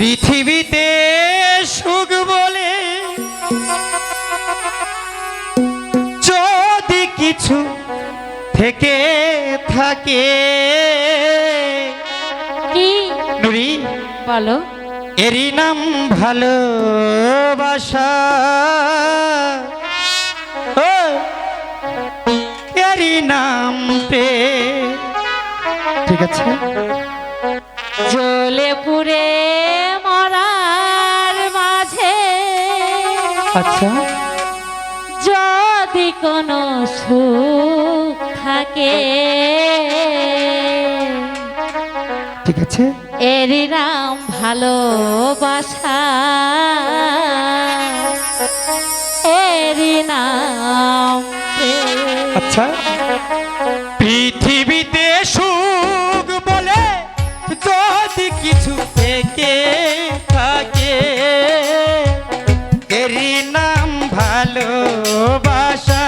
পৃথিবীতে সুখ বলে যদি কিছু থেকে থাকে। কি? নুরি বলো। এরই নাম ভালোবাসা। ও এরই নাম পে ঠিক আছে। আচ্ছা যদি কোনো সুখ থাকে ঠিক আছে? এরি নাম ভালোবাসা এরি নাম আচ্ছা। নাম ভালোবাসা।